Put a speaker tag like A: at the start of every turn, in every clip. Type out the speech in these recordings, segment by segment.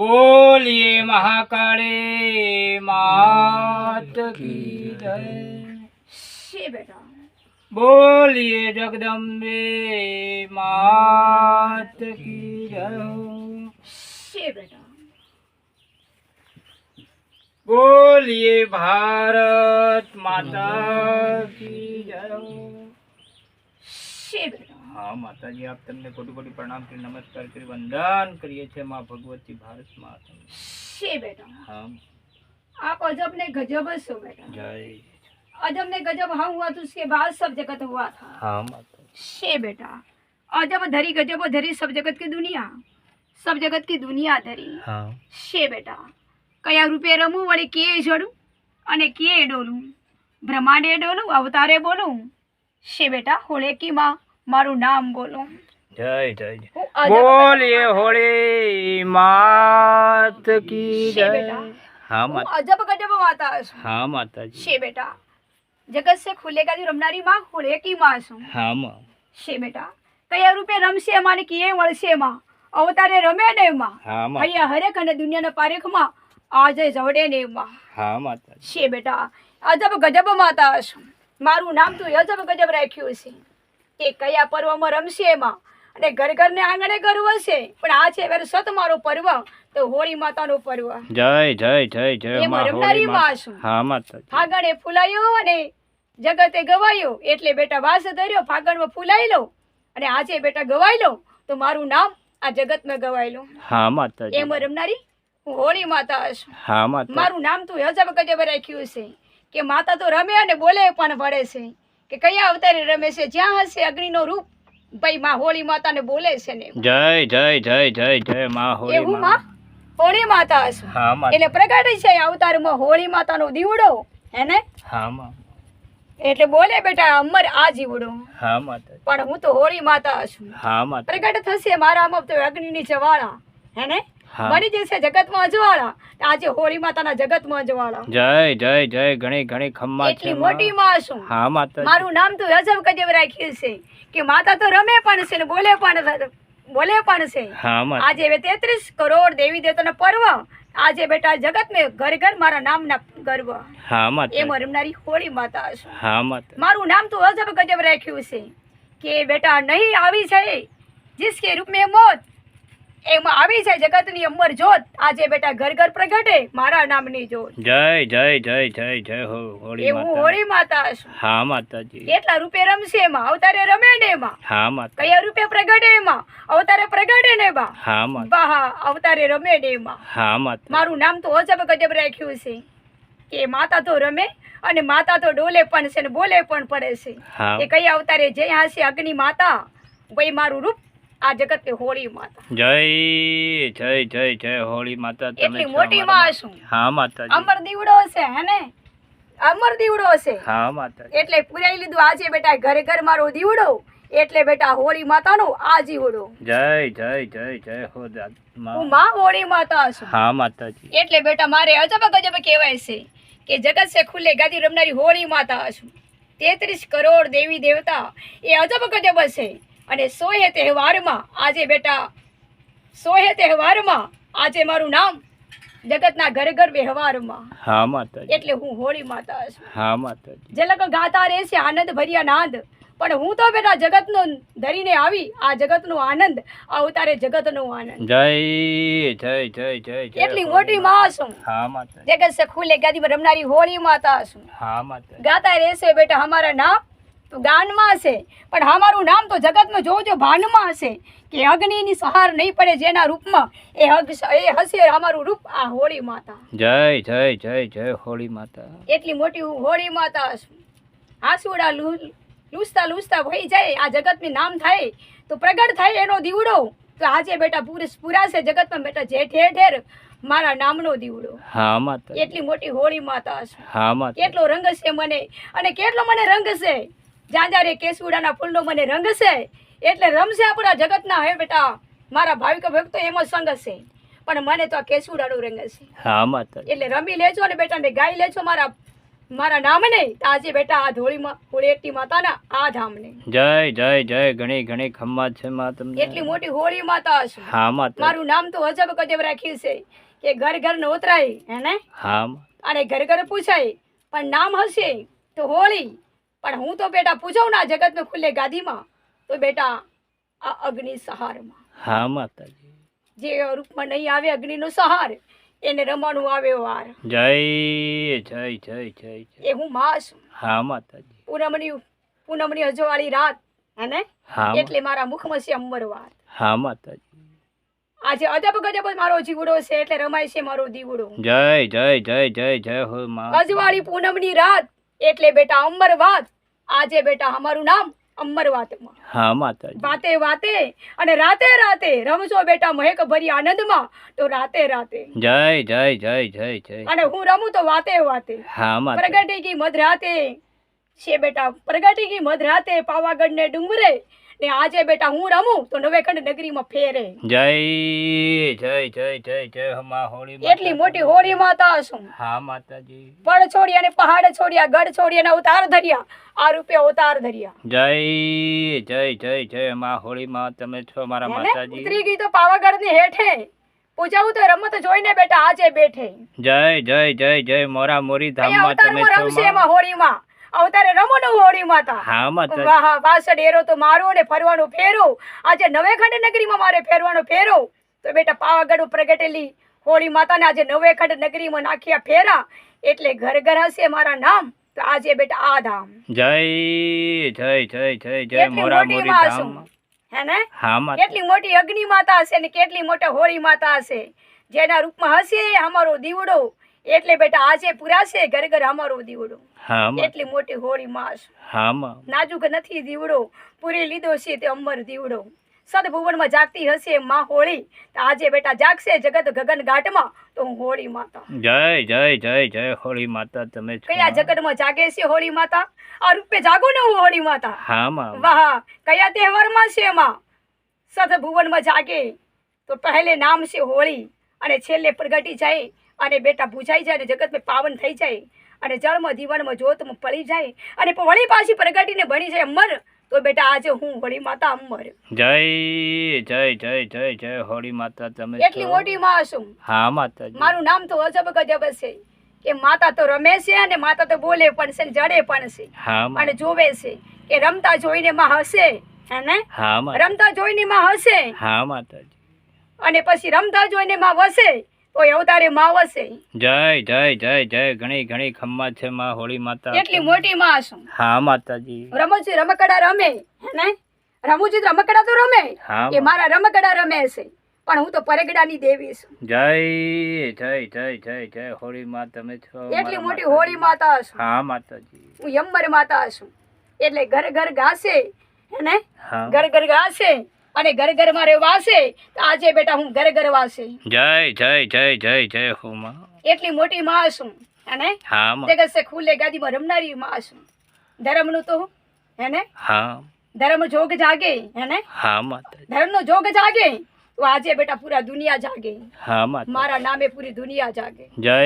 A: બોલીએ મહાકાળે માત કી જય
B: શી બેટા
A: બોલીએ જગદંબે માત કી જય
B: શી બેટા
A: બોલીએ ભારત માતા કી જય
B: શી બેટા
A: હા માતાજી આપ તમને કોટી કોટી પ્રણામ કરી નમસ્કાર કરી વંદન કરીએ છીએ માં ભગવતી ભારત માતા
B: શી બેટા
A: હા
B: आप अजब ने गजब सो बेटा
A: જય
B: अजब ने गजब हाँ हुआ तो उसके बाद सब जगत हुआ था
A: હા માતા
B: शे बेटा अजब धरी गजब धरी सब जगत की दुनिया सब जगत की दुनिया धरी
A: હા
B: શે બેટા કયા રૂપે રમું વળી કે જોડું અને કે ડોલું બ્રહ્માંડે ડોલું અવતારે બોલું શે બેટા હોળેકીમાં મારું નામ બોલો.
A: જય જય. બોલીએ હોળી માત કી જય. હા માતા.
B: અજબ ગજબ માતા છું.
A: હા માતાજી.
B: શે બેટા. જગત સે ખુલેગાથી રમનારી માં હોળેકી માં છું.
A: હા માં.
B: શે બેટા. કયા રૂપે રમશે માં ને કિયે મળશે માં. અવતારે રમે ને માં.
A: હા માં.
B: અહીંયા હરેક અને દુનિયાના પારેખમાં આજે જવડે ને માં.
A: હા માતા
B: છે બેટા અજબ ગજબ માતા છું. મારું નામ તો અજબ ગજબ રાખ્યું છે. કે કયા પર્વમાં રમશે એમાં? અને ઘર ઘરને આંગણે ગર્વ છે. પણ આ છે સત મારો પર્વ તો હોળી માતાનો પર્વ.
A: જય જય જય જય માં હોળી
B: માં
A: હા માતાજી
B: ફાગણે ફૂલાયો અને જગતે ગવાયો. એટલે બેટા વાસ ધર્યો ફાગણમાં ફૂલાઈ લો અને આજે બેટા ગવાઈ લો તો મારું નામ આ જગતમાં ગવાઈ લો
A: હા માતા
B: એમાં રમનારી હું હોળી માતા
A: હા માતા
B: મારું નામ તું હજાર ગજબ રાખ્યું છે. કે માતા તો રમે અને બોલે પણ પડે છે. કે કયા અવતારે રમે છે? જ્યાં હશે અગ્નિનો રૂપ? ભાઈ માં હોળી માતાને બોલે છે ને
A: જય જય જય જય જય માં હોળી માં.
B: હોળી માતા હશે. એટલે પ્રગટ છે અવતારમાં હોળી માતાનો દીવડો હે ને?
A: હા માં.
B: એટલે બોલે બેટા અમર આ જીવડો
A: હા માતા
B: પણ હું તો હોળી માતા છું.
A: હા માતા
B: પ્રગટ થશે મારામાં તો અગ્નિની જવાળા હે ને. બની જશે જગતમાં અજવાળા. આજે હોળી માતાના જગતમાં અજવાળા.
A: જય જય જય ઘણી ઘણી ખમ્મા
B: એટલી મોટી માં છું
A: હા માતા
B: મારું નામ તો અજબ કદેવ રાખ્યું છે. કે માતા તો રમે પણ છે ને બોલે પણ બોલે પણ છે.
A: હા માતા.
B: આજે હવે તેત્રીસ કરોડ દેવી દેવતાનો પર્વ. આજે બેટા જગત મેં ઘર ઘર મારા નામના ગર્વ.
A: હા માતા.
B: રમનારી હોળી માતા છું
A: હા માતા.
B: મારું નામ તો અજબ ગજબ રાખ્યું છે. કે બેટા નહીં આવી છે જિસકે રૂપ મેં મોત. એમાં આવી છે જગતની અમર જોત આજે બેટા ઘર ઘર પ્રગટે મારા નામની જોત
A: જય જય જય જય જય હો હોળી
B: માતા હું હોળી માતા છું
A: હા માતાજી.
B: કેટલા રૂપે રમશે એમાં અવતારે રમે ને એમાં.
A: હા માતા.
B: કયા રૂપે પ્રગટે એમાં અવતારે પ્રગટે ને બા
A: હા માતા.
B: બા અવતારે રમે ને એમાં.
A: હા માતા.
B: મારું નામ તો અજબ ગજબ રાખ્યું છે કે માતા તો રમે અને માતા તો ડોલે પણ છે ને બોલે પણ પડે છે.
A: એ
B: કે કયા અવતારે જય હાસી અગ્નિ માતા ભાઈ મારું રૂપ આ જગતની હોળી માતા.
A: જય જય જય જય હોળી માતા તમે
B: એટલી મોટી માં છું
A: હા માતા
B: અમર દીવડો છે હે ને? અમર દીવડો છે.
A: હા માતા
B: એટલે પુરાઈ લીધું આજે બેટા ઘરે ઘર મારો દીવડો એટલે બેટા હોળી માતાનો આ જીવડો
A: જય જય જય જય હો દાદ
B: હું
A: માં
B: હોળી માતા છું.
A: હા માતાજી.
B: એટલે બેટા મારે અજબ ગજબ કહેવાય છે કે જગત સે ખુલ્લે ગાદી રમનારી હોળી માતા છું. તેત્રીસ કરોડ દેવી દેવતા એ અજબ ગજબ છે. અને સોએ તહેવારમાં આજે બેટા સોએ તહેવારમાં આજે મારું નામ જગતના ઘર ઘર વ્યવહારમાં.
A: હા માતાજી.
B: એટલે હું હોળી માતા છું.
A: હા માતાજી.
B: લોકો ગાતા રહેશે આનંદ ભર્યા નાદ પણ હું તો બેટા જગતનો ધરીને આવી આ જગતનો આનંદ આ ઉતારે જગતનો આનંદ.
A: જય જય જય જય
B: એટલી મોટી માં છું.
A: હા માતા
B: જગત સે ખુલે ગાદીમાં રમનારી હોળી માતા છું.
A: હા માતા
B: ગાતા રહેશે બેટા અમારા નામ તો ગાનમાં હશે. પણ અમારું નામ તો જગતમાં જોજો ભાનમાં હશે. કે અગ્નિની સહાર નહીં પડે જેના રૂપમાં એ એ હશે અમારું રૂપ. આ હોળી માતા.
A: જય જય જય જય હોળી માતા.
B: એટલી મોટી હું હોળી માતા છું આસુડા લૂસતા લૂસતા વહી જાય આ જગતનું નામ થાય તો પ્રગટ થાય એનો દીવડો. તો આજે બેટા પુરુષ પુરાશે જગતમાં બેટા જે ઠેર ઠેર મારા નામનો દીવડો.
A: હા માતા.
B: એટલી મોટી હોળી માતા છું
A: હા માતા.
B: કેટલો રંગ છે મને અને કેટલો મને રંગ છે જ્યાં જ્યારે કેસુડાના ફૂલનો મને રંગ છે. એટલે રમશે આપણા જગતના હે બેટા? મારા ભાવિક ભક્તો એમાં સંગ છે. પણ મને તો આ કેસુડાનો રંગ છે.
A: હા માતા
B: એટલે રમી લેજો ને બેટા ને ગાઈ લેજો મારા મારા નામ નહીં આજે બેટા આ ધોળીમાં હોળેટી માતાના આ ધામને.
A: જય જય જય ઘણી ઘણી ખમ્મા છે મા તમને.
B: એટલી મોટી હોળી માતા છે
A: હા માતા
B: મારું નામ તો અજબ ગજબ રાખ્યું છે કે ઘર ઘર નો ઉતરાય હેને?
A: હા
B: અને ઘર ઘર પૂછાય પણ નામ હશે તો હોળી. પણ હું તો બેટા પૂજવ ના જગત ખુલ્લે ગાદીમાં. તો બેટા આ અગ્નિ સહારમાં.
A: હા માતાજી.
B: જે રૂપમાં નહીં આવે અગ્નિનો સહાર એને રમવાનું આવે વાર.
A: જય જય જય જય જય.
B: એ હું માં છું.
A: હા માતાજી.
B: પૂનમની પૂનમની અજવાળી રાત
A: અને
B: એટલે મારા મુખમાં છે અંબરવાર
A: હા માતાજી.
B: આજે અજબ ગજબ મારો જીવડો છે એટલે રમાય છે મારો દીવડો.
A: જય જય જય જય જય હો માં
B: અજવાળી પૂનમની રાત એટલે બેટા અંબરવાત આજે બેટા અમારું નામ અંબરવાતમાં
A: હા માતાજી.
B: વાતે વાતે અને રાતે રાતે રમશો બેટા મહેક ભરી આનંદમાં. તો રાતે રાતે.
A: જય જય જય જય જય.
B: અને હું રમું તો વાતે વાતે.
A: હા માતા
B: પ્રગટી કી મધરાતે. છે બેટા પ્રગટી કી મધરાતે પાવાગઢ ને ડુંગરે ને આજે બેટા હું રમું તો નવેખંડ નગરીમાં ફેરે.
A: જય જય જય જય જય હમા હોળી
B: એટલી મોટી હોળી માતા છું.
A: હા માતાજી.
B: પડ છોડી અને પહાડ છોડ્યા ગઢ છોડી અને અવતાર ધર્યા. આ રૂપિયા અવતાર ધર્યા.
A: જય જય જય જય હમા હોળી માં તમે છો મારા? માતાજી.
B: ઉતરી ગઈ તો પાવાગઢની હેઠે. પૂજાવું તો રમત જોઈને બેટા આજે બેઠે.
A: જય જય જય જય મોરા મોરી ધામમાં તમે છો માં.
B: હોળીમાં. અવતારે રમો ને હોળી માતા.
A: હા માતા
B: વાહ પાછળ એરો તો મારો ને ફરવાનો ફેરો. આજે નવેખંડ નગરીમાં મારે ફેરવાનો ફેરો. તો બેટા પાવાગઢ પ્રગટેલી હોળી માતાને આજે નવેખંડ નગરીમાં નાખ્યા ફેરા. એટલે ઘર ઘર હશે મારા નામ. તો આજે બેટા આ ધામ.
A: જય જય જય જય જય મોરા મોરી ધામ.
B: હે ને?
A: હા માતા
B: કેટલી મોટી અગ્નિ માતા હશે ને કેટલી મોટી હોળી માતા હશે? જેના રૂપમાં હશે અમારો દીવડો. એટલે બેટા આજે પુરાશે ઘર ઘર અમારો દીવડો. એટલી મોટી હોળી માં છે.
A: હા માં
B: નાજુક નથી દીવડો. પૂરી લીધો છે તે અમર દીવડો. સદભુવનમાં જાગતી હશે માં હોળી. આજે બેટા જાગશે જગત ગગન ઘાટમાં. તો હું હોળી માતા.
A: જય જય જય જય હોળી માતા તમે
B: કયા જગતમાં જાગે છે હોળી માતા? આ રૂપે જાગો ને હું હોળી માતા.
A: હા માં
B: વાહ કયા તહેવારમાં છે એમાં સદભુવનમાં જાગે. તો પહેલે નામ છે હોળી. અને છેલ્લે પ્રગટી જાય અને બેટા પૂજાઈ જાય અને જગતમાં પાવન થઈ જાય અને જળમાં જીવનમાં જોતમાં પડી જાય અને વળી પાછી પ્રગટીને ભણી જાય અમર તો બેટા આજે હું હોળી માતા અમર.
A: જય જય જય જય જય હોળી માતા તમે
B: એટલી મોટી માં છું.
A: હા માતા
B: મારું નામ તો અજબ ગજબ છે. કે માતા તો રમે છે અને માતા તો બોલે પણ છે જડે પણ છે. અને જોવે છે કે રમતા જોઈને માં હશે. હે ને?
A: હા
B: રમતા જોઈને માં હશે.
A: હા માતાજી.
B: અને પછી રમતા જોઈને માં વસે તો એ અવતારે માં વસે.
A: જય જય જય જય ઘણી ઘણી ખમ્મા છે માં હોળી માતા.
B: એટલી મોટી માં છું.
A: હા માતાજી.
B: રમુજી રમકડા રમે હે ને? રમુજી રમકડા તો રમે એ મારા રમકડા રમે છે. પણ હું તો પરેગડાની દેવી છું.
A: જય જય જય જય જય હોળી માં તમે છો
B: એટલી મોટી હોળી માતા છું.
A: હા માતાજી.
B: હું યમર માતા છું. એટલે ઘર ઘર ગાશે હે ને? ઘર ઘર ગાશે અને ઘર ઘર મારે વાસે તો આજે બેટા હું ઘર ઘર વાસે.
A: જય જય જય જય જય હો માં.
B: એટલી મોટી માં છું અને
A: હા માં.
B: જગત સે ખુલ્લે ગાદીમાં રમનારી માં છું. ધર્મનું તો હે ને
A: હા.
B: ધર્મ જોગ જાગે હે ને
A: હા ધર્મ
B: નો જોગ જાગે તો આજે બેટા પૂરા દુનિયા જાગે.
A: હા માતા
B: મારા નામે પૂરી દુનિયા જાગે.
A: જય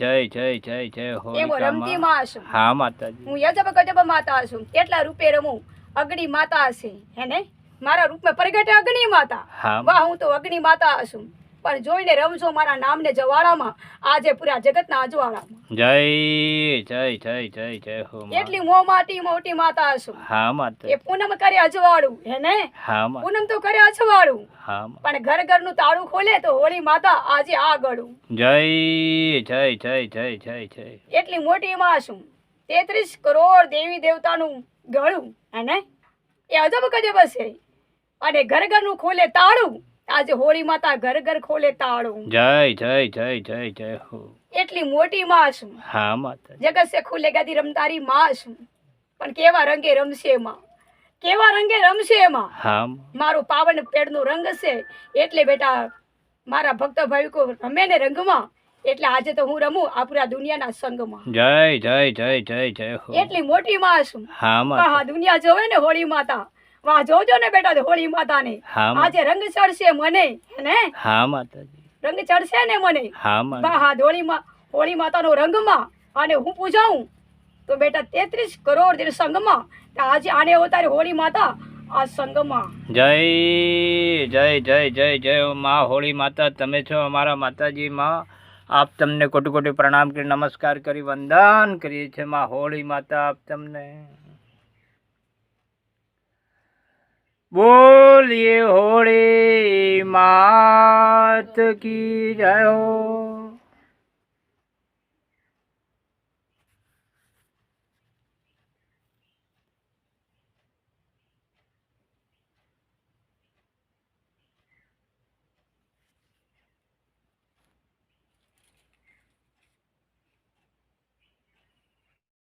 A: જય જય જય જય હો
B: એવો રમતી માં છું.
A: હા માતાજી.
B: હું યજબ ગજબ માતા છું. કેટલા રૂપે રમું અગડી માતા છે હે ને મારા રૂપમાં પ્રગટે અગ્નિ માતા. વાહ હું તો અગ્નિ માતા છું. પણ જોઈને રમજો મારા નામને જવાળામાં. આજે પૂરા જગતના અજવાળામાં.
A: જય જય જય જય જય હો
B: એટલી મો માટી મોટી માતા છું.
A: હા
B: એ પૂનમ કરે અજવાળું હે ને?
A: હા માતા
B: પૂનમ તો કરે અજવાળું.
A: હા
B: પણ ઘર ઘરનું તાળું ખોલે તો હોળી માતા આજે આ ગળું
A: જય જય જય જય જય જય.
B: એટલી મોટી માં છું. તેત્રીસ કરોડ દેવી દેવતાનું ગળું હે ને? એ અજબ ગજબ છે અને ઘર ઘરનું ખોલે તાળું. આજે હોળી માતા ઘર ઘર ખોલે તાળું.
A: જય જય જય જય જય હો.
B: એટલી મોટી માં છું
A: હા માતા
B: જગત સે ખુલે ગાદી રમતારી માં છું પણ કેવા રંગે રમશે માં? કેવા રંગે રમશે એમાં
A: હા
B: મારું પાવન પેડનો રંગ છે. એટલે બેટા મારા ભક્ત ભાવિકો રમે ને રંગમાં. એટલે આજે તો હું રમું આ પૂરા દુનિયાના સંગમાં.
A: જય જય જય જય જય હો.
B: એટલી મોટી માં છું
A: હા
B: દુનિયા જોવે ને હોળી માતા. વાહ જોજો ને બેટા હોળી માતાને.
A: હા
B: આજે રંગ ચડશે મને ને?
A: હા માતાજી.
B: રંગ ચડશે ને મને?
A: હા માં
B: વાહ હોળી માં હોળી માતાનો રંગમાં અને હું પૂજાઉં? તો બેટા તેત્રીસ કરોડ દિન સંગમાં આજે આને અવતારી હોળી માતા આ સંગમાં.
A: જય જય જય જય જય માં હોળી માતા. તમે છો અમારા માતાજી માં. આપ તમને કોટી કોટી પ્રણામ કરી નમસ્કાર કરી વંદન કરીએ છીએ માં હોળી માતા આપ તમને. બોલીએ હોળી માત કી જય હો.